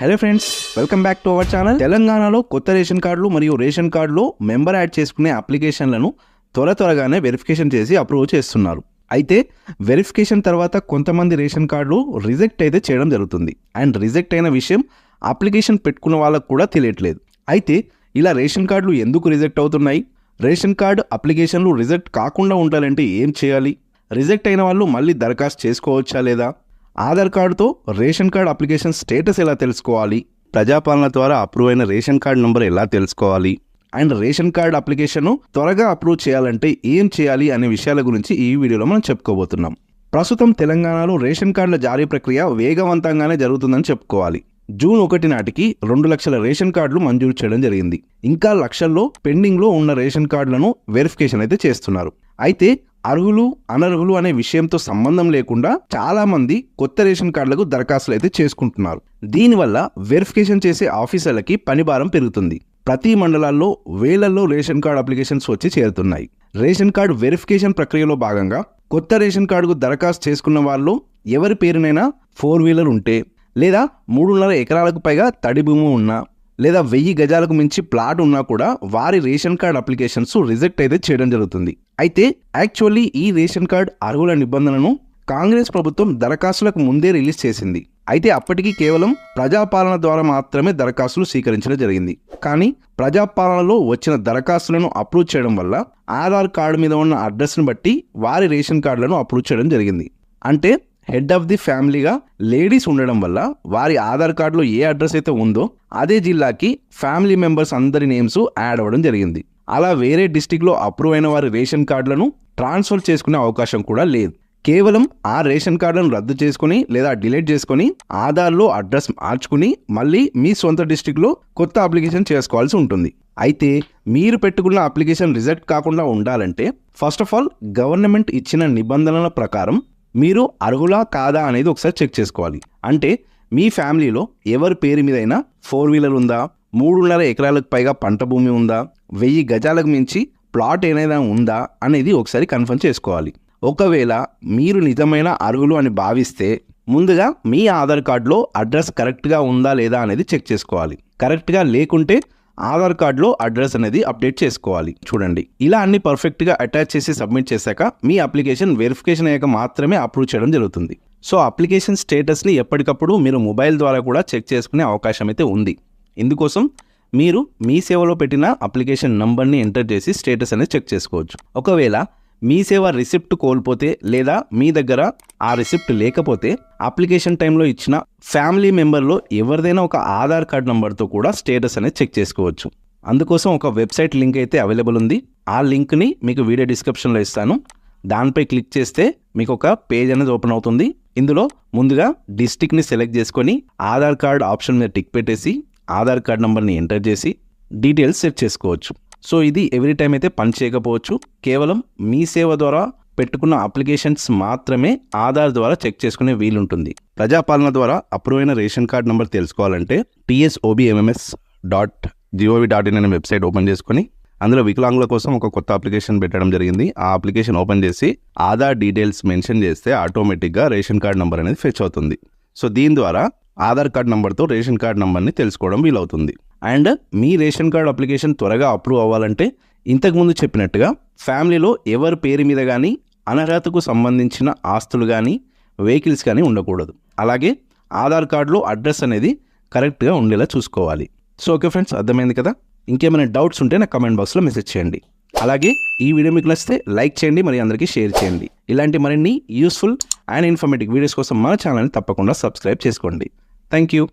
Hello friends welcome back to our channel తెలంగాణలో కొత్త ration కార్డులు మరియు రేషన్ కార్డులో మెంబర్ యాడ్ చేసుకునే అప్లికేషన్లను త్వర త్వరగానే వెరిఫికేషన్ చేసి అప్రూవ్ చేస్తున్నారు. అయితే వెరిఫికేషన్ తర్వాత కొంతమంది రేషన్ కార్డులు రిజెక్ట్ అయితే చేయడం జరుగుతుంది. అండ్ రిజెక్ట్ అయిన విషయం అప్లికేషన్ పెట్టుకున్న వాళ్ళకు కూడా తెలియట్లేదు. అయితే ఇలా రేషన్ కార్డులు ఎందుకు రిజెక్ట్ అవుతున్నాయి? రేషన్ కార్డు అప్లికేషన్లు రిజెక్ట్ కాకుండా ఉండాలంటే ఏం చేయాలి? రిజెక్ట్ అయిన వాళ్ళు మళ్ళీ దరఖాస్తు చేసుకోవచ్చా లేదా? ఆధార్ కార్డుతో రేషన్ కార్డ్ అప్లికేషన్ స్టేటస్ ఎలా తెలుసుకోవాలి? ప్రజాపాలన ద్వారా అప్రూవ్ అయిన రేషన్ కార్డ్ నంబర్ ఎలా తెలుసుకోవాలి? అండ్ రేషన్ కార్డ్ అప్లికేషన్ను త్వరగా అప్రూవ్ చేయాలంటే ఏం చేయాలి అనే విషయాల గురించి ఈ వీడియోలో మనం చెప్పుకోబోతున్నాం. ప్రస్తుతం తెలంగాణలో రేషన్ కార్డుల జారీ ప్రక్రియ వేగవంతంగానే జరుగుతుందని చెప్పుకోవాలి. జూన్ ఒకటి నాటికి రెండు లక్షల రేషన్ కార్డులు మంజూరు చేయడం జరిగింది. ఇంకా లక్షల్లో పెండింగ్లో ఉన్న రేషన్ కార్డులను వెరిఫికేషన్ అయితే చేస్తున్నారు. అయితే అర్హులు అనర్హులు అనే విషయంతో సంబంధం లేకుండా చాలా మంది కొత్త రేషన్ కార్డులకు దరఖాస్తులు అయితే చేసుకుంటున్నారు. దీనివల్ల వెరిఫికేషన్ చేసే ఆఫీసర్లకి పనిభారం పెరుగుతుంది. ప్రతి మండలాల్లో వేలల్లో రేషన్ కార్డు అప్లికేషన్స్ వచ్చి చేరుతున్నాయి. రేషన్ కార్డు వెరిఫికేషన్ ప్రక్రియలో భాగంగా కొత్త రేషన్ కార్డుకు దరఖాస్తు చేసుకున్న వాళ్ళు ఎవరి పేరునైనా ఫోర్ వీలర్ ఉంటే లేదా మూడున్నర ఎకరాలకు పైగా తడి భూమి ఉన్నా లేదా వెయ్యి గజాలకు మించి ప్లాట్ ఉన్నా కూడా వారి రేషన్ కార్డ్ అప్లికేషన్స్ రిజెక్ట్ అయితే చేయడం జరుగుతుంది. అయితే యాక్చువల్లీ ఈ రేషన్ కార్డ్ అర్హుల నిబంధనను కాంగ్రెస్ ప్రభుత్వం దరఖాస్తులకు ముందే రిలీజ్ చేసింది. అయితే అప్పటికి కేవలం ప్రజాపాలన ద్వారా మాత్రమే దరఖాస్తులు స్వీకరించడం జరిగింది. కానీ ప్రజాపాలనలో వచ్చిన దరఖాస్తులను అప్రూవ్ చేయడం వల్ల ఆధార్ కార్డు మీద ఉన్న అడ్రస్ను బట్టి వారి రేషన్ కార్డులను అప్రూవ్ చేయడం జరిగింది. అంటే హెడ్ ఆఫ్ ది ఫ్యామిలీగా లేడీస్ ఉండడం వల్ల వారి ఆధార్ కార్డులో ఏ అడ్రస్ అయితే ఉందో అదే జిల్లాకి ఫ్యామిలీ మెంబర్స్ అందరి నేమ్స్ యాడ్ అవ్వడం జరిగింది. అలా వేరే డిస్టిక్లో అప్రూవ్ అయిన వారి రేషన్ కార్డులను ట్రాన్స్ఫర్ చేసుకునే అవకాశం కూడా లేదు. కేవలం ఆ రేషన్ కార్డులను రద్దు చేసుకుని లేదా డిలీట్ చేసుకుని ఆధార్లో అడ్రస్ మార్చుకుని మళ్ళీ మీ సొంత డిస్టిక్లో కొత్త అప్లికేషన్ చేసుకోవాల్సి ఉంటుంది. అయితే మీరు పెట్టుకున్న అప్లికేషన్ రిజెక్ట్ కాకుండా ఉండాలంటే ఫస్ట్ ఆఫ్ ఆల్ గవర్నమెంట్ ఇచ్చిన నిబంధనల ప్రకారం మీరు అర్హులా కాదా అనేది ఒకసారి చెక్ చేసుకోవాలి. అంటే మీ ఫ్యామిలీలో ఎవరి పేరు మీదైనా ఫోర్ వీలర్ ఉందా? మూడున్నర ఎకరాలకు పైగా పంట భూమి ఉందా? వెయ్యి గజాలకు మించి ప్లాట్ ఏదైనా ఉందా? అనేది ఒకసారి కన్ఫర్మ్ చేసుకోవాలి. ఒకవేళ మీరు నిజమైన అర్హులు అని భావిస్తే ముందుగా మీ ఆధార్ కార్డులో అడ్రస్ కరెక్ట్గా ఉందా లేదా అనేది చెక్ చేసుకోవాలి. కరెక్ట్గా లేకుంటే ఆధార్ కార్డులో అడ్రస్ అనేది అప్డేట్ చేసుకోవాలి. చూడండి. ఇలా అన్ని పర్ఫెక్ట్గా అటాచ్ చేసి సబ్మిట్ చేశాక మీ అప్లికేషన్ వెరిఫికేషన్ అయ్యాక మాత్రమే అప్రూవ్ చేయడం జరుగుతుంది. సో అప్లికేషన్ స్టేటస్ని ఎప్పటికప్పుడు మీరు మొబైల్ ద్వారా కూడా చెక్ చేసుకునే అవకాశం అయితే ఉంది. ఇందుకోసం మీరు మీ సేవలో పెట్టిన అప్లికేషన్ నంబర్ని ఎంటర్ చేసి స్టేటస్ అనేది చెక్ చేసుకోవచ్చు. ఒకవేళ మీ సేవ రిసిప్ట్ కోల్పోతే లేదా మీ దగ్గర ఆ రిసిప్ట్ లేకపోతే అప్లికేషన్ టైంలో ఇచ్చిన ఫ్యామిలీ మెంబర్లో ఎవరిదైనా ఒక ఆధార్ కార్డ్ నంబర్తో కూడా స్టేటస్ అనేది చెక్ చేసుకోవచ్చు. అందుకోసం ఒక వెబ్సైట్ లింక్ అయితే అవైలబుల్ ఉంది. ఆ లింక్ని మీకు వీడియో డిస్క్రిప్షన్లో ఇస్తాను. దానిపై క్లిక్ చేస్తే మీకు ఒక పేజ్ అనేది ఓపెన్ అవుతుంది. ఇందులో ముందుగా డిస్టిక్ని సెలెక్ట్ చేసుకొని ఆధార్ కార్డ్ ఆప్షన్ మీద టిక్ పెట్టేసి ఆధార్ కార్డ్ నెంబర్ని ఎంటర్ చేసి డీటెయిల్స్ సెట్ చేసుకోవచ్చు. సో ఇది ఎవ్రీ టైం అయితే పని చేయకపోవచ్చు. కేవలం మీ సేవ ద్వారా పెట్టుకున్న అప్లికేషన్స్ మాత్రమే ఆధార్ ద్వారా చెక్ చేసుకునే వీలుంటుంది. ప్రజాపాలన ద్వారా అప్రూవ్ అయిన రేషన్ కార్డ్ నెంబర్ తెలుసుకోవాలంటే TSOBMMS dot GOV dot in అనే వెబ్సైట్ ఓపెన్ చేసుకొని అందులో వికలాంగుల కోసం ఒక కొత్త అప్లికేషన్ పెట్టడం జరిగింది. ఆ అప్లికేషన్ ఓపెన్ చేసి ఆధార్ డీటెయిల్స్ మెన్షన్ చేస్తే ఆటోమేటిక్గా రేషన్ కార్డ్ నెంబర్ అనేది ఫెచ్ అవుతుంది. సో దీని ద్వారా ఆధార్ కార్డ్ నెంబర్తో రేషన్ కార్డ్ నెంబర్ని తెలుసుకోవడం వీలవుతుంది. అండ్ మీ రేషన్ కార్డ్ అప్లికేషన్ త్వరగా అప్రూవ్ అవ్వాలంటే ఇంతకుముందు చెప్పినట్టుగా ఫ్యామిలీలో ఎవరి పేరు మీద కానీ అనర్హతకు సంబంధించిన ఆస్తులు కానీ వెహికల్స్ కానీ ఉండకూడదు. అలాగే ఆధార్ కార్డులో అడ్రస్ అనేది కరెక్ట్గా ఉండేలా చూసుకోవాలి. సో ఓకే ఫ్రెండ్స్ అర్థమైంది కదా? ఇంకేమైనా డౌట్స్ ఉంటే నాకు కమెంట్ బాక్స్లో మెసేజ్ చేయండి. అలాగే ఈ వీడియో మీకు నచ్చితే లైక్ చేయండి మరి అందరికీ షేర్ చేయండి. ఇలాంటి మరిన్ని యూస్ఫుల్ అండ్ ఇన్ఫర్మేటివ్ వీడియోస్ కోసం మన ఛానల్ని తప్పకుండా సబ్స్క్రైబ్ చేసుకోండి. Thank you